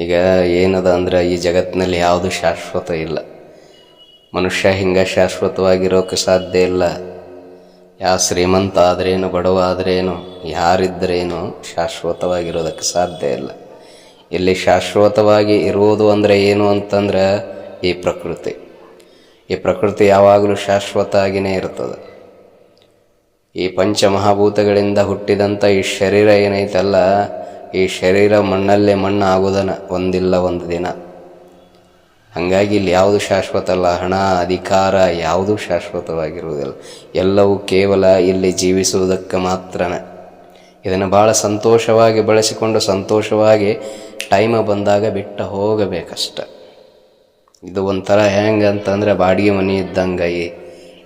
ಈಗ ಏನದ ಅಂದ್ರೆ ಈ ಜಗತ್ತಿನಲ್ಲಿ ಯಾವುದು ಶಾಶ್ವತ ಇಲ್ಲ. ಮನುಷ್ಯ ಹಿಂಗೆ ಶಾಶ್ವತವಾಗಿರೋಕೆ ಸಾಧ್ಯ ಇಲ್ಲ. ಯಾವ ಶ್ರೀಮಂತ ಆದ್ರೇನು, ಬಡವ ಆದ್ರೇನು, ಯಾರಿದ್ರೇನು ಶಾಶ್ವತವಾಗಿರೋದಕ್ಕೆ ಸಾಧ್ಯ ಇಲ್ಲ. ಇಲ್ಲಿ ಶಾಶ್ವತವಾಗಿ ಇರುವುದು ಅಂದರೆ ಏನು ಅಂತಂದ್ರೆ ಈ ಪ್ರಕೃತಿ. ಈ ಪ್ರಕೃತಿ ಯಾವಾಗಲೂ ಶಾಶ್ವತ ಆಗಿನೇ ಇರ್ತದೆ. ಈ ಪಂಚಮಹಾಭೂತಗಳಿಂದ ಹುಟ್ಟಿದಂಥ ಈ ಶರೀರ ಏನೈತಲ್ಲ ಈ ಶರೀರ ಮಣ್ಣಲ್ಲೇ ಮಣ್ಣು ಒಂದಿಲ್ಲ ಒಂದು ದಿನ. ಹಾಗಾಗಿ ಇಲ್ಲಿ ಯಾವುದು ಶಾಶ್ವತ ಅಲ್ಲ ಹಣ, ಅಧಿಕಾರ ಯಾವುದೂ ಶಾಶ್ವತವಾಗಿರುವುದಿಲ್ಲ. ಎಲ್ಲವೂ ಕೇವಲ ಇಲ್ಲಿ ಜೀವಿಸುವುದಕ್ಕೆ ಮಾತ್ರನೇ. ಇದನ್ನು ಭಾಳ ಸಂತೋಷವಾಗಿ ಬಳಸಿಕೊಂಡು ಸಂತೋಷವಾಗಿ ಟೈಮ ಬಂದಾಗ ಬಿಟ್ಟು ಹೋಗಬೇಕಷ್ಟ. ಇದು ಒಂಥರ ಹೆಂಗೆ ಅಂತಂದರೆ ಬಾಡಿಗೆ ಮನೆ ಇದ್ದಂಗೆ ಈ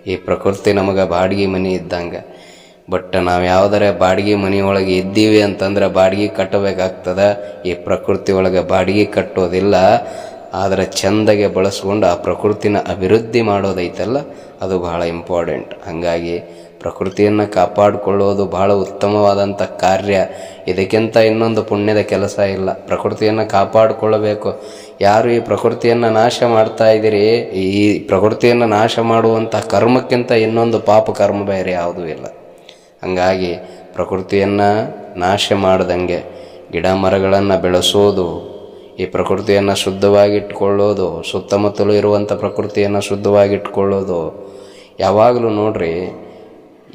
ಈ ಪ್ರಕೃತಿ ನಮಗೆ ಬಾಡಿಗೆ ಮನೆ ಇದ್ದಂಗೆ. ಬಟ್ ನಾವು ಯಾವುದರ ಬಾಡಿಗೆ ಮನೆಯೊಳಗೆ ಇದ್ದೀವಿ ಅಂತಂದ್ರೆ ಬಾಡಿಗೆ ಕಟ್ಟಬೇಕಾಗ್ತದ. ಈ ಪ್ರಕೃತಿ ಒಳಗೆ ಬಾಡಿಗೆ ಕಟ್ಟೋದಿಲ್ಲ. ಆದರೆ ಚಂದಗೆ ಬಳಸ್ಕೊಂಡು ಆ ಪ್ರಕೃತಿನ ಅಭಿವೃದ್ಧಿ ಮಾಡೋದೈತಲ್ಲ, ಅದು ಬಹಳ ಇಂಪಾರ್ಟೆಂಟ್ ಹಾಗಾಗಿ ಪ್ರಕೃತಿಯನ್ನು ಕಾಪಾಡಿಕೊಳ್ಳೋದು ಬಹಳ ಉತ್ತಮವಾದಂಥ ಕಾರ್ಯ. ಇದಕ್ಕಿಂತ ಇನ್ನೊಂದು ಪುಣ್ಯದ ಕೆಲಸ ಇಲ್ಲ. ಪ್ರಕೃತಿಯನ್ನು ಕಾಪಾಡಿಕೊಳ್ಳಬೇಕು ಯಾರು ಈ ಪ್ರಕೃತಿಯನ್ನು ನಾಶ ಮಾಡ್ತಾ ಇದ್ದೀರಿ, ಈ ಪ್ರಕೃತಿಯನ್ನು ನಾಶ ಮಾಡುವಂಥ ಕರ್ಮಕ್ಕಿಂತ ಇನ್ನೊಂದು ಪಾಪ ಕರ್ಮ ಬೇರೆ ಯಾವುದೂ ಇಲ್ಲ. ಹಾಗಾಗಿ ಪ್ರಕೃತಿಯನ್ನು ನಾಶ ಮಾಡ್ದಂಗೆ ಗಿಡ ಮರಗಳನ್ನು ಬೆಳೆಸೋದು, ಈ ಪ್ರಕೃತಿಯನ್ನು ಶುದ್ಧವಾಗಿಟ್ಕೊಳ್ಳೋದು, ಸುತ್ತಮುತ್ತಲೂ ಇರುವಂಥ ಪ್ರಕೃತಿಯನ್ನು ಶುದ್ಧವಾಗಿಟ್ಕೊಳ್ಳೋದು, ಯಾವಾಗಲೂ ನೋಡ್ರಿ,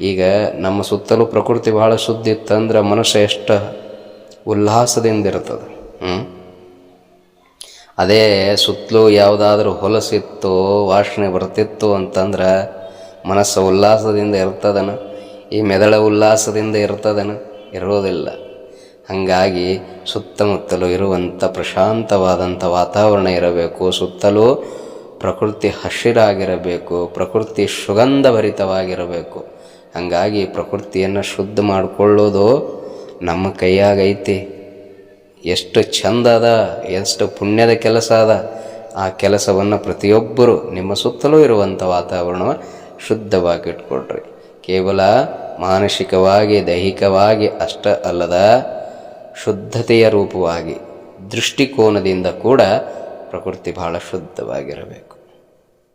ಈಗ ನಮ್ಮ ಸುತ್ತಲೂ ಪ್ರಕೃತಿ ಭಾಳ ಶುದ್ಧ ಇತ್ತಂದ್ರೆ ಮನುಷ್ಯ ಎಷ್ಟು ಉಲ್ಲಾಸದಿಂದ ಇರ್ತದೆ ಹ್ಞೂ ಅದೇ ಸುತ್ತಲೂ ಯಾವುದಾದ್ರೂ ಹೊಲಸಿತ್ತು, ವಾಸನೆ ಬರ್ತಿತ್ತು ಅಂತಂದ್ರೆ ಮನಸ್ಸು ಉಲ್ಲಾಸದಿಂದ ಇರ್ತದನ. ಈ ಮೆದಳ ಉಲ್ಲಾಸದಿಂದ ಇರ್ತದನ? ಇರೋದಿಲ್ಲ ಹಾಗಾಗಿ ಸುತ್ತಮುತ್ತಲೂ ಇರುವಂಥ ಪ್ರಶಾಂತವಾದಂಥ ವಾತಾವರಣ ಇರಬೇಕು. ಸುತ್ತಲೂ ಪ್ರಕೃತಿ ಹಸಿರಾಗಿರಬೇಕು. ಪ್ರಕೃತಿ ಸುಗಂಧಭರಿತವಾಗಿರಬೇಕು. ಹಾಗಾಗಿ ಪ್ರಕೃತಿಯನ್ನು ಶುದ್ಧ ಮಾಡಿಕೊಳ್ಳೋದು ನಮ್ಮ ಕೈಯಾಗೈತಿ. ಎಷ್ಟು ಚಂದ ಅದ, ಎಷ್ಟು ಪುಣ್ಯದ ಕೆಲಸ ಅದ. ಆ ಕೆಲಸವನ್ನು ಪ್ರತಿಯೊಬ್ಬರು ನಿಮ್ಮ ಸುತ್ತಲೂ ಇರುವಂಥ ವಾತಾವರಣವನ್ನು ಶುದ್ಧವಾಗಿ ಇಟ್ಕೊಳ್ರಿ ಕೇವಲ ಮಾನಸಿಕವಾಗಿ ದೈಹಿಕವಾಗಿ ಅಷ್ಟ ಅಲ್ಲದ ಶುದ್ಧತೆಯ ರೂಪವಾಗಿ ದೃಷ್ಟಿಕೋನದಿಂದ ಕೂಡ ಪ್ರಕೃತಿ ಬಹಳ ಶುದ್ಧವಾಗಿರಬೇಕು.